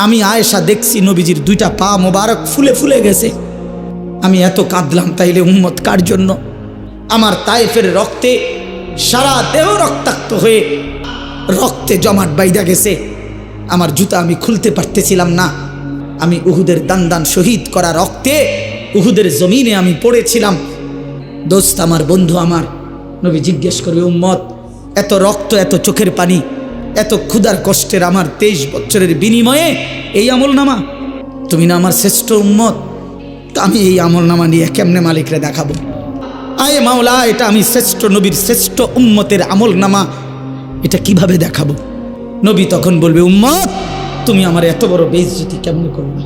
আমি আয়েশা দেখছি, নবীজির দুইটা পা মোবারক ফুলে ফুলে গেছে। আমি এত কাঁদলাম তাইলে উম্মত কার জন্য? আমার তাইফের রক্তে সারা দেহ রক্তাক্ত হয়ে রক্তে জমাট বাইদা গেছে। আমার জুতা আমি খুলতে পারতেছিলাম না। আমি উহুদের দান দান শহীদ করা রক্তে উহুদের জমিনে আমি পড়েছিলাম। দোস্ত, আমার বন্ধু আমার। নবী জিজ্ঞেস করবে, উম্মত, এত রক্ত, এত চোখের পানি এত ক্ষুধার কষ্টের আমার তেইশ বছরের বিনিময়ে এই আমল নামা তুমি না আমার শ্রেষ্ঠ উম্মত, তা আমি এই আমল নামা নিয়ে কেমনে মালিকরে দেখাবো? আয়ে মাওলা, এটা আমি শ্রেষ্ঠ নবীর শ্রেষ্ঠ উম্মতের আমল নামা এটা কীভাবে দেখাবো? নবী তখন বলবে, উম্মত, তুমি আমার এত বড় বেইজ্জতি কেমন করবে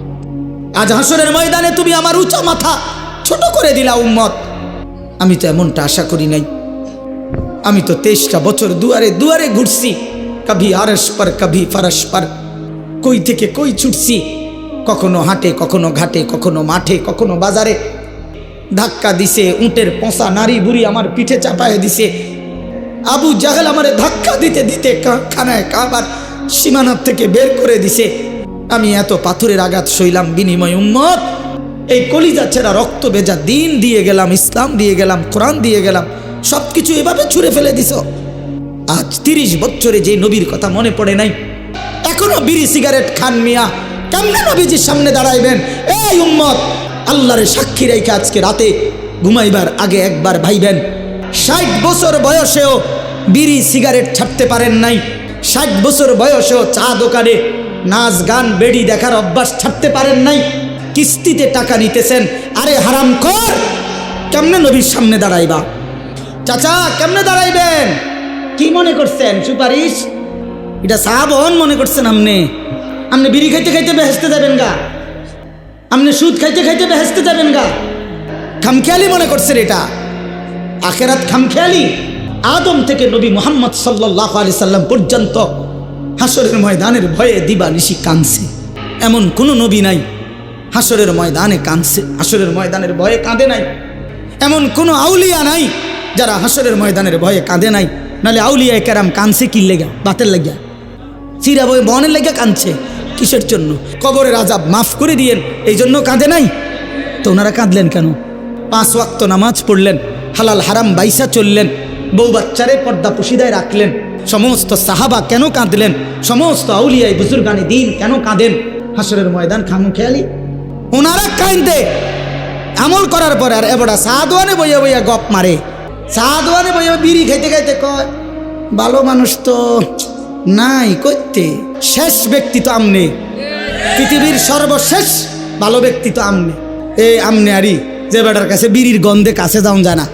আজ হাসরের ময়দানে তুমি আমার উঁচা মাথা ছোট করে দিলা, উম্মত। আমি তো এমনটা আশা করি নাই। আমি তো তেইশটা বছর দুয়ারে দুয়ারে ঘুরছি কভি আরস পর, কভি ফারস পর। কই থেকে কই ছুটছি? কখনো হাটে, কখনো ঘাটে, কখনো মাঠে, কখনো বাজারে। ধাক্কা দিছে, উঁটের পচা নারী বুড়ি আমার পিঠে চাপায় দিছে। আবু জাহেল আমারে ধাক্কা দিতে দিতে খানায় কাবার সীমানার থেকে বের করে দিছে। আমি এত পাথরের আঘাত সইলাম বিনিময় উম্মত। এই কলিজা ছেঁড়া রক্ত বেজা দিন দিয়ে গেলাম, ইসলাম দিয়ে গেলাম, কোরআন দিয়ে গেলাম। সব কিছু এভাবে ছুঁড়ে ফেলে দিছ। আজ তিরিশ বছরে যে নবীর কথা মনে পড়ে নাই, এখনও বিড়ি সিগারেট খান মিয়া। কেমনে নবীজির সামনে দাঁড়াইবেন? এই উম্মত, আল্লাহরে সাক্ষী রেখে আজকে রাতে ঘুমাইবার আগে একবার ভাইবেন, ষাট বছর বয়সেও বিড়ি সিগারেট ছাড়তে পারেন নাই, ষাট বছর বয়সেও চা দোকানে নাচ গান, বেড়ি দেখার অভ্যাস ছাড়তে পারেন নাই, কিস্তিতে টাকা নিতেছেন, আরে হারাম কর কেমনে নবীর সামনে দাঁড়াইবা? চাচা, কেমনে দাঁড়াইবেন? কি মনে করছেন, সুপারিশ? এটা সাহাবন মনে করছেন আপনি? আপনি বিড়ি খাইতে খাইতে বেহেস্তে যাবেন গা। আপনি সুদ খাইতে খাইতে বেহেস্তে যাবেন গা। খামখেয়ালি মনে করছেন এটা? আখেরাত খামখেয়ালি আদম থেকে নবী মোহাম্মদ সাল্লাহ আলি সাল্লাম পর্যন্ত হাসরের ময়দানের ভয়ে দিবা নিশি কাঁদছে। এমন কোনো নবী নাই হাসরের ময়দানে কাঁদছে হাসরের ময়দানের ভয়ে কাঁদে নাই। এমন কোনো আউলিয়া নাই, যারা হাসরের ময়দানের ভয়ে কাঁদে নাই। নালে আউলিয়া কেরাম কাঁদছে কি লেগা? বাতের লেগা? চিরা বই বনের লেগে কাঁদছে কিসের জন্য? কবরের আজাব মাফ করে দিয়েন, এই জন্য কাঁদে নাই? তো ওনারা কাঁদলেন কেন? পাঁচ ওয়াক্ত নামাজ পড়লেন, হালাল হারাম বাইসা চললেন, বউ বাচ্চারে পর্দা পুশিদায় রাখলেন। সমস্ত সাহাবা কেন কাঁদলেন? সমস্ত আউলিয়াই বুজুর্গানি দিন কেন কাঁদেন? হাসরের ময়দান খামু খেয়ালি। ওনারা কাঁদে। আমল করার পর আর এবড়া সাদওয়ানে বইয়া বইয়া গপ মারে। সাদওয়ানে বইয়া বিড়ি খাইতে খাইতে কয়, ভালো মানুষ তো নাই করতে শেষ ব্যক্তি তো আমনে। পৃথিবীর সর্বশেষ ভালো ব্যক্তি তো আমনে। এ আমনে আরি, যে বেটার কাছে বিড়ির গন্ধে কাছে যাও জানা